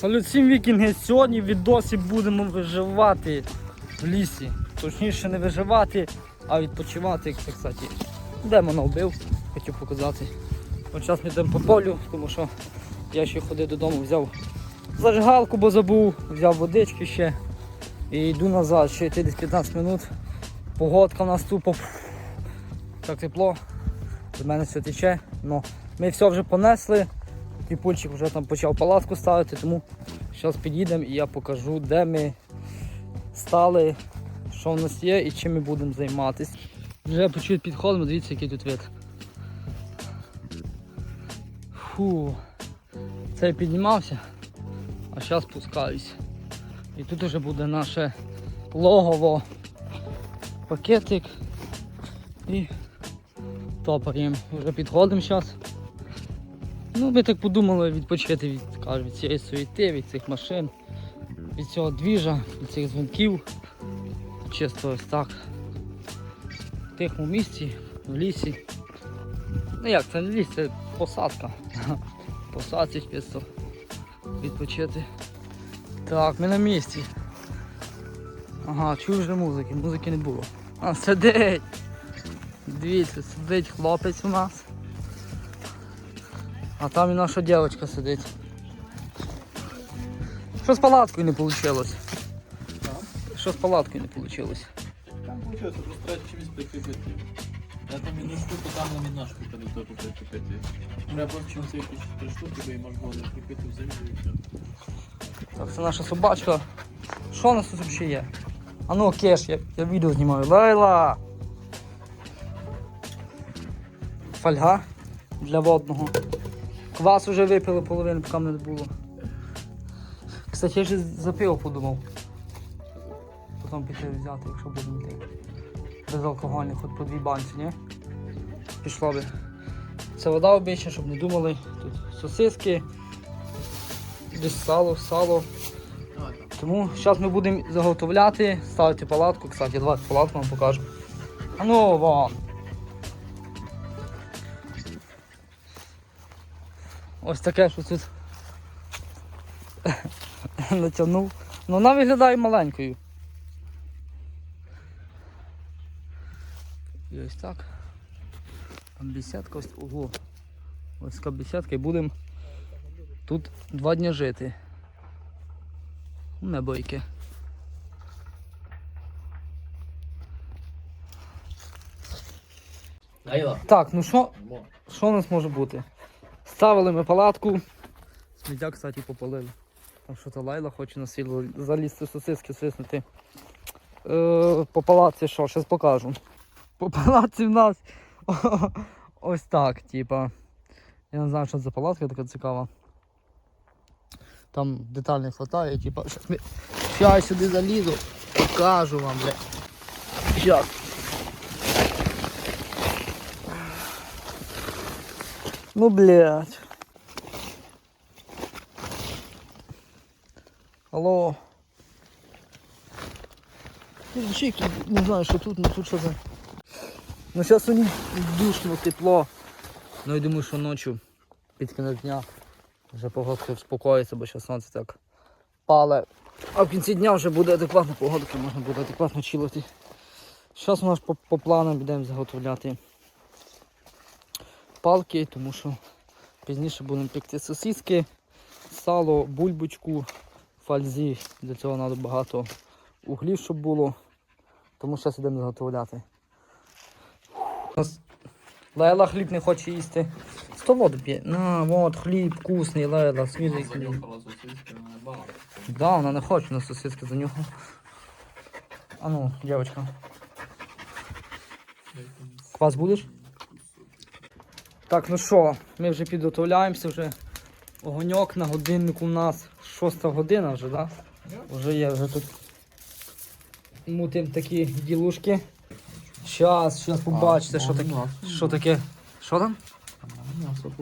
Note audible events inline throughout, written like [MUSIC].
Салют всім вікінги. Сьогодні в відосі будемо виживати в лісі. Точніше не виживати, а відпочивати, це, кстати. Демона вбив, хотів показати. Зараз ми йдемо по полю, тому що я ще ходив додому, взяв зажигалку, бо забув, взяв водички ще. І йду назад, ще йти десь 15 минут. Погодка в нас тупо. Так тепло. З мене все тече. Ну, ми все вже понесли. Піпульчик вже там почав палатку ставити, тому зараз підійдемо і я покажу, де ми стали, що в нас є і чим ми будемо займатися. Вже почують підходимо, дивіться, який тут вид. Фу. Це я піднімався, а зараз спускаюсь. І тут вже буде наше логово, пакетик і топаємо. Вже підходимо зараз. Ну, ми так подумали відпочити від, кажу, від цієї суєти, від цих машин, від цього двіжа, від цих дзвінків. Чисто ось так. В тихому місці, в лісі. Ну як, це не ліс, це посадка. [LAUGHS] Посадці чисто відпочити. Так, ми на місці. Ага, чую вже музики, музики не було. А, сидить! Дивіться, сидить хлопець у нас. А там і наша дівчинка сидить. Що з палаткою не вийшло? Що з палаткою не вийшло? Там получается, просто треба чимось прикріпити. Я там одну штуку, там на штука до того прикріпити. Треба просто чимось якісь три штуки, її можна було прикріпити в землю і все. Так, це наша собачка. Що у нас тут взагалі є? А ну кеш, я, я відео знімаю. Лайла! Фольга для водного. Квас вже випили половину, поки не було. Кстати, я ж за пиво подумав. Потім піти взяти, якщо будемо йти. Безалкогольних, хоч по дві банці, ні? Пішло би. Це вода обична, щоб не думали. Тут сосиски, десь сало, сало. Тому зараз ми будемо заготовляти, ставити палатку. Кстати, давайте палатку вам покажу. Ну вон. Ось таке, що тут [LAUGHS] натягнув. Ну вона виглядає маленькою. І ось так. Там бесідка, ось ого. Ось така бесідка і будемо тут два дні жити. Не бойки. Так, ну що, що у нас може бути? Ставили ми палатку. Сміття, кстати, попалили. Там що то лайла хоче на світло залізти сосиски свиснути. Е, по палатці що, зараз покажу. По палатці в нас [LAUGHS] ось так, типа. Я не знаю, що це за палатка така цікава. Там деталей не вистачає, типа. Щас, я сюди залізу, покажу вам, бля. Щас. Ну, блядь. Алло. Ну, чик, не знаю, що тут, ну тут що за. Ну зараз сьогодні душно, тепло. Ну я думаю, що ночі під кінець дня вже погодка успокоїться, бо зараз сонце так пале. А в кінці дня вже буде адекватна погодка, можна буде адекватно чилити. Зараз у нас по, по планам будемо заготовляти палки, тому що пізніше будемо пекти сосиски, сало, бульбочку, фальзі. Для цього треба багато углів, щоб було. Тому зараз йдемо заготовляти. Лайла хліб не хоче їсти. Сто воду п'є. На, от хліб вкусний, Лайла, свіжий хліб. Занюхала сосиски, вона не. Да, вона не хоче на сосиски занюхав. А ну, дівчинка, квас будеш? Так, ну що, ми вже підготовляємося вже. Огоньок на годиннику у нас 6 година вже, так? Да? Вже є, вже тут мутим такі ділушки. Щас, щас побачите, що таке. Що таке? Що там? М'ясо.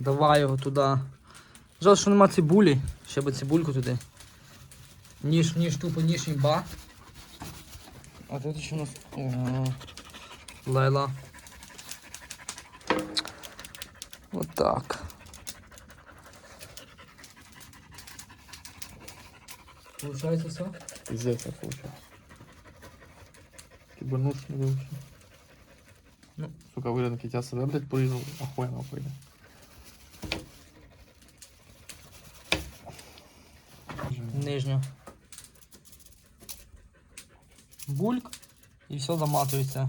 Давай його туди. Жаль, що нема цибулі. Ще би цибульку туди. Ніж, ніж тупо, ніж імба. А тут ще у нас. Ого. Лейла. Отак. Получається все? Пиздец, я получил. Кибернуш не выучил. Ну, сука, вырядок я тебя сюда, блядь, прыгнул. Охуенно прыгнул. Нижню. Бульк. и все заматывается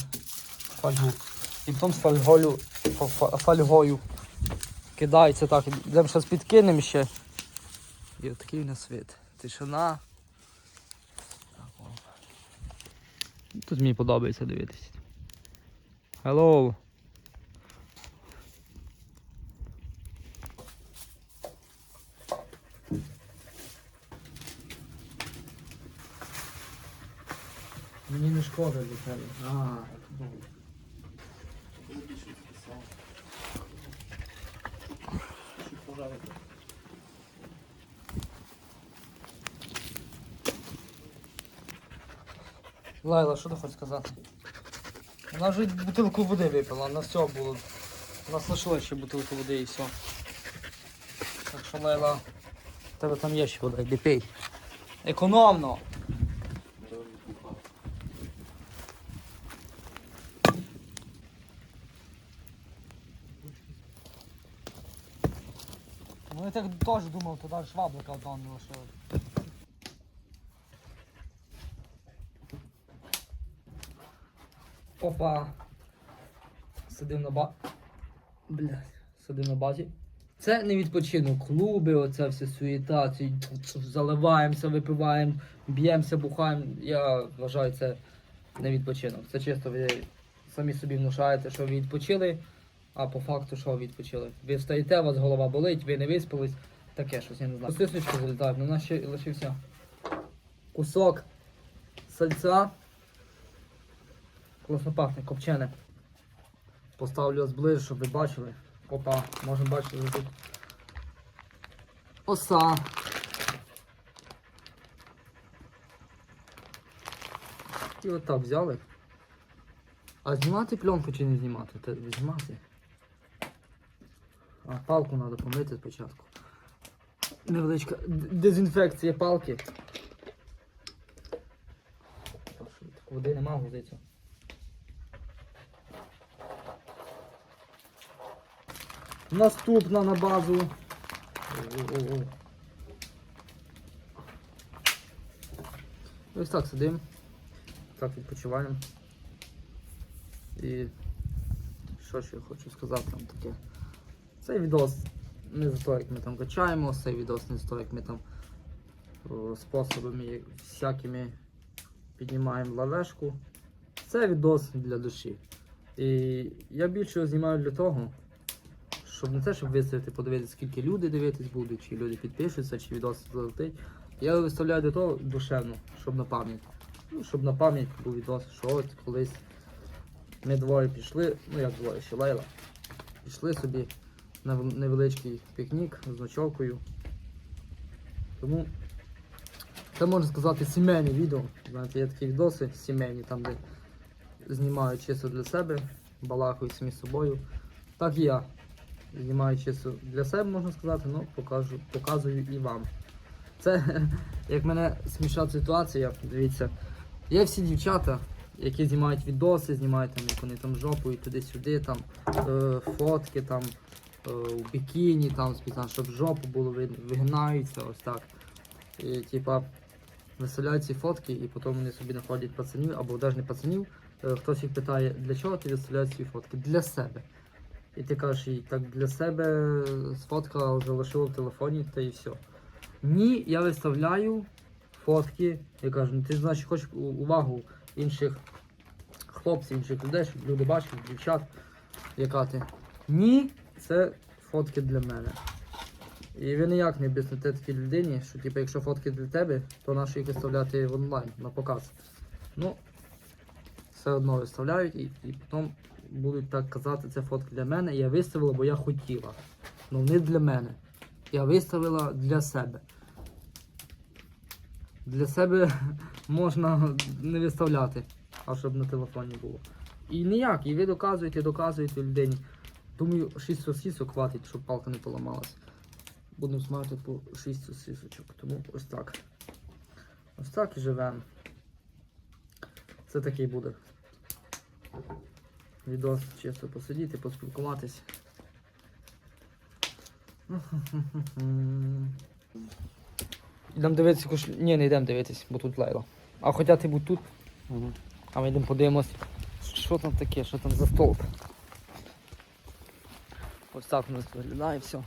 в фольгу. І потім з фольгою, фо- фо- фольгою кидається так. Йдемо зараз підкинемо ще. І отакий у нас світ. Тишина. Так, о. Тут мені подобається дивитися. Hello. Мені не шкода для тебе. А, Лайла, що ти хочеш сказати? Вона вже бутилку води випила, на все було. Нас лишилось ще бутилку води і все. Так що Лайла, в тебе там є ще вода, йди пий. Економно! Ну я так теж думав, туди шваблика одного не лишили. Опа. Сидим на ба. Блядь, сидим на базі. Це не відпочинок. Клуби, оця вся суєта, ці заливаємося, випиваємо, б'ємося, бухаємо. Я вважаю, це не відпочинок. Це чисто ви самі собі внушаєте, що ви відпочили, а по факту що відпочили. Ви встаєте, у вас голова болить, ви не виспались, таке щось, я не знаю. Сосисочки залітають, у нас ще лишився кусок сальця. Класно пахне, копчене. Поставлю вас ближче, щоб ви бачили. Опа, можемо бачити що тут. Оса. І отак взяли. А знімати пленку чи не знімати? Та знімати. А палку треба помити спочатку. Невеличка дезінфекція палки. Води нема гузиться. Наступна на базу. О-о-о. Ось так сидимо. Так відпочиваємо. І що ще я хочу сказати вам таке. Цей відос не за те, як ми там качаємо, цей відос не за те, як ми там способами всякими піднімаємо лавешку. Це відос для душі. І я більше знімаю для того, щоб не те, щоб виставити, подивитися, скільки люди дивитись будуть, чи люди підпишуться, чи відос залетить. Я виставляю до того душевно, щоб на пам'ять. Ну, щоб на пам'ять був відос, що от колись ми двоє пішли, ну як двоє, ще Лейла, пішли собі невеличкий пікнік з ночовкою. Тому це можна сказати сімейне відео. Знаєте, є такі відоси сімейні, там де знімаю чисто для себе, балакаю самі собою. Так і я знімаю чисто для себе, можна сказати, але покажу, показую і вам. Це [LAUGHS] як мене смішать ситуація, дивіться. Є всі дівчата, які знімають відоси, знімають там, як вони там жопою туди-сюди, там е, фотки там у бікіні, там спеціально, щоб жопу було видно, вигинаються ось так. І типа виставляють ці фотки, і потім вони собі знаходять пацанів або навіть не пацанів. Е, Хтось їх питає, для чого ти виставляєш ці фотки? Для себе. І ти кажеш, їй, так для себе сфоткала, залишила в телефоні та і все. Ні, я виставляю фотки. Я кажу, ну ти значить хочеш увагу інших хлопців, інших людей, щоб люди бачили, дівчат, яка ти. Ні, це фотки для мене. І ви ніяк не об'ясните такій людині, що типу, якщо фотки для тебе, то нащо їх виставляти в онлайн на показ. Ну, все одно виставляють і, і потім будуть так казати, це фотки для мене. Я виставила, бо я хотіла. Ну не для мене. Я виставила для себе. Для себе [LAUGHS] можна не виставляти, а щоб на телефоні було. І ніяк, і ви доказуєте, доказуєте людині. Думаю, 6 сосісок хватить, щоб палка не поламалась. Будемо смажити по 6 сосісочок, тому ось так. Ось так і живемо. Це такий буде. Відос чисто посидіти, поспілкуватись. [LAUGHS] Йдемо дивитися, кош... ні, не йдемо дивитись, бо тут лайла. А хоча ти будь тут, а ми йдемо подивимось, що там таке, що там за стовп. Ось так у нас виглядає все.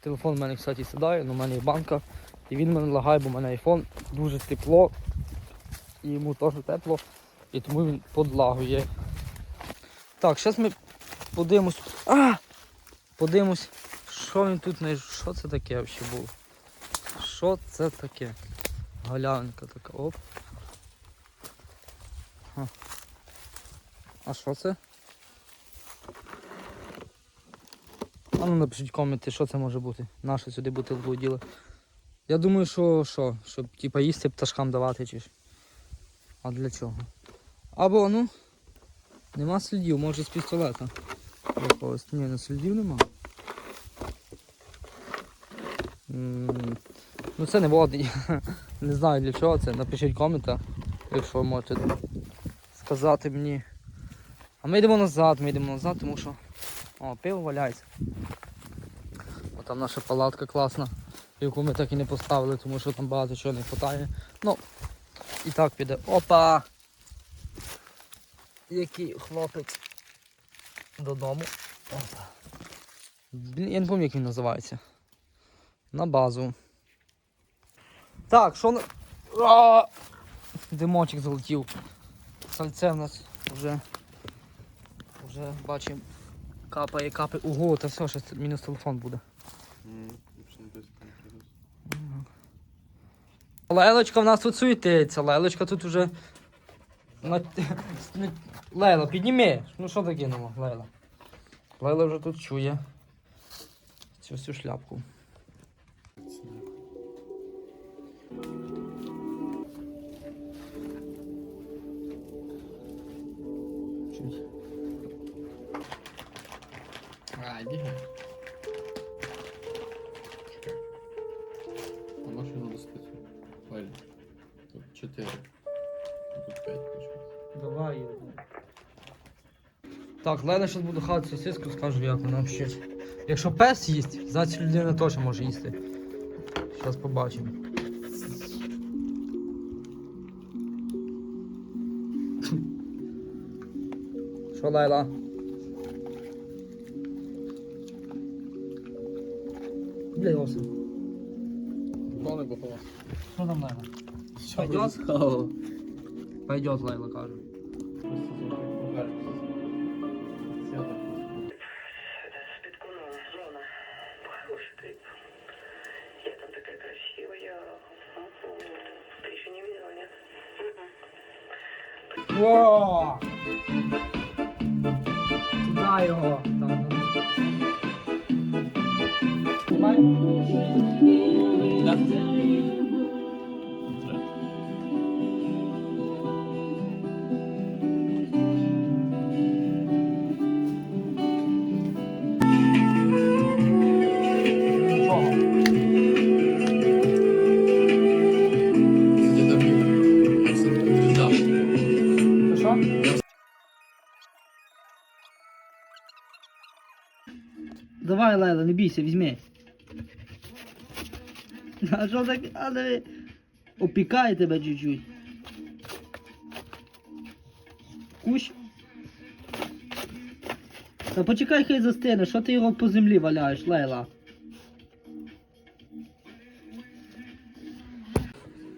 Телефон в мене, кстати, сідає, але в мене є банка. І він мене лагає, бо в мене айфон дуже тепло. І йому теж тепло. І тому він подлагує. Так, зараз ми подивимось. А! Подивимось, що він тут знайшов. Що це таке взагалі було? Що це таке? Галянка така. Оп. А що це? А ну напишіть коменти, що це може бути. Наше сюди бутилку діли. Я думаю, що що, щоб типа їсти пташкам давати чи ж. А для чого? Або ну. Нема слідів, може з пістолета. Якогось. Ні, ну слідів нема. М, Ну це не водить. [LAUGHS] Не знаю для чого це. Напишіть комента, якщо можете сказати мені. А ми йдемо назад, ми йдемо назад, тому що... О, пиво валяється. Там наша палатка класна, яку ми так і не поставили, тому що там багато чого не вистачає. Ну, і так піде. Опа! Який хлопець додому. Опа. Я не пам'ятаю, як він називається. На базу. Так, що на. А! Димочок залетів. Сальце в нас вже. Вже бачимо. Капає, капає. Ого, та все, ще мінус телефон буде. Лелочка в нас тут суетиться, Лелочка тут уже. [LAUGHS] Лейла, підніми. Ну що таке нема, Лейла? Лейла вже тут чує. Цю всю шляпку. Чуть. А, иди. Так, Лейла зараз буду хати сосиску, скажу, як вона взагалі. Якщо пес їсть, значить людина теж може їсти. Зараз побачимо. Що, Лейла? Бля, Йосип. Готова? Що там Лейла? Пойдет? Пойдет, Лейла каже. Нічого. Где-то мимо. Звезда. Ти що? Давай, Лайла, не бійся, візьми. А що так? А диви. Опікає тебе чуть-чуть. Кущ. Та почекай, хай застине, що ти його по землі валяєш, Лейла?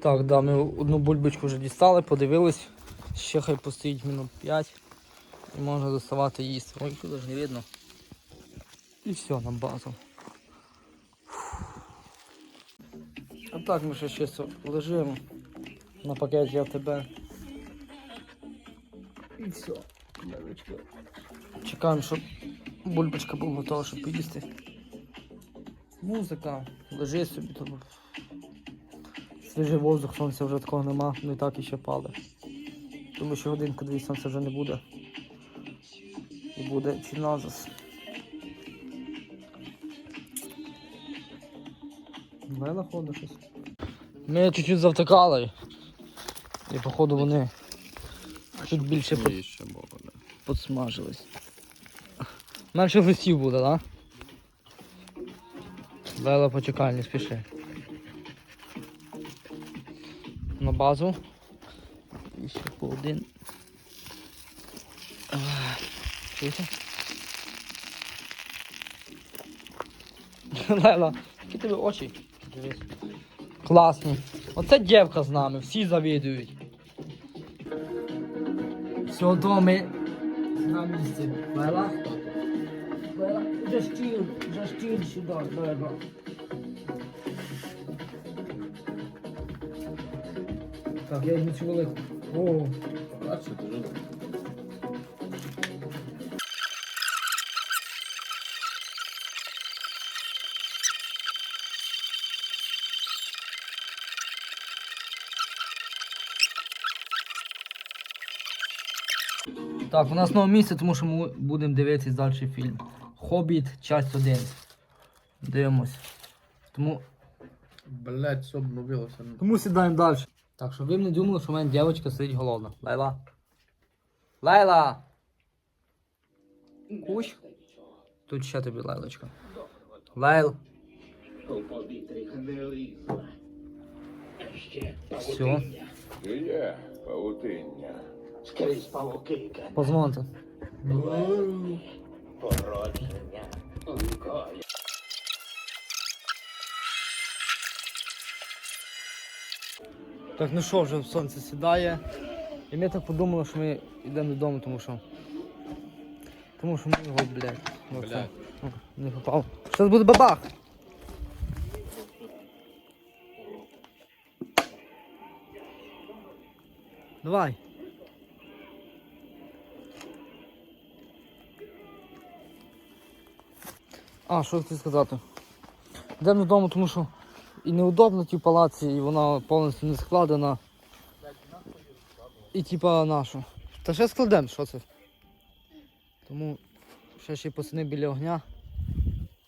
Так, да, ми одну бульбочку вже дістали, подивились. Ще хай постоїть минут 5 і можна доставати їсти. Ой, тут ж не видно. І все, на базу. А так ми ще чисто лежимо на пакеті АТБ. І все. Чекаємо, щоб бульбочка була готова, щоб поїсти. Музика, лежи собі тут. Свіжий воздух, сонця вже такого нема, не так і ще пали. Тому що годинку дві сонця вже не буде. І буде чиназис. Лейла ходить щось. Ми чуть-чуть завтикали. І походу вони чуть більше под... Ще було, да. подсмажились. Менше гостів буде, так? Да? Лела, почекай, не спіши. На базу. І ще по один. Чуєте? [LAUGHS] Лела, які тебе очі? Дивись. Класні. Оце дівка з нами, всі завідують. Все, то ми на місці. Лела? Лела, вже стіл, вже стіл сюди, Лела. Так, я візьму цю велику. О, Бачите, дуже Так, у нас нове місце, тому що ми будемо дивитися далі фільм. Хобіт, часть 1. Дивимось. Тому, Блять, все обновилося. тому сідаємо далі. Так, щоб ви не думали, що в мене дівчинка сидить голодна. Лайла. Лайла! Кусь? Тут ще тобі лайлочка. Лайл. Все. Є павутиння. Скрізь павуки, Позвоните. породження ніколи. Так, ну що, вже сонце сідає. І ми так подумали, що ми йдемо додому, тому що. Тому що ми його, блядь, ну, це, Блядь. ну, не попав. Зараз буде бабах! Давай. А, що хотів сказати? Йдемо додому, тому що і неудобно ті палаці, і вона повністю не складена. І типа нашу. Та ще складемо, що це? Тому ще ще посини біля огня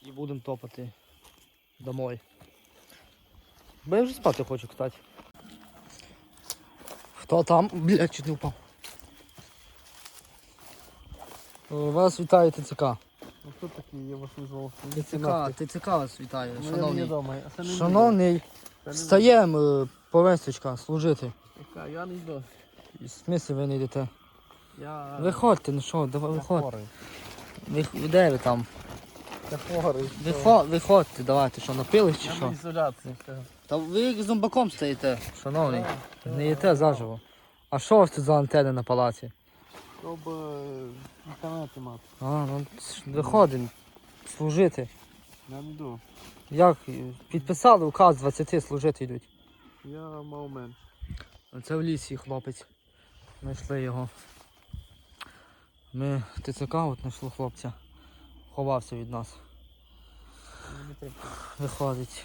і будемо топати домой. Бо я вже спати хочу, кстати. Хто там? Блядь, чуть не впав. Е, Вас вітає ТЦК. Ну хто такий, я вас визвав? ТЦК, ТЦК вас вітає, шановний. дома. Шановний, встаємо, е, повесточка, служити. Я не йду. В смислі ви не йдете? Я... Виходьте, ну що, давай Я виходьте. хворий. Ви, де ви там? Я хворий. Вихо, виходьте, давайте, що, напились чи Я що? ізоляції. все. Та ви як зомбаком стоїте, шановний. Не їте заживо. А що у вас тут за антени на палаці? Щоб е, інтернет мати. А, ну ж виходимо, служити. Я не йду. Як? Підписали указ 20 служити йдуть. Я мав менше. Це в лісі хлопець. Знайшли його. Ми ТЦК от знайшли хлопця. Ховався від нас. Виходить.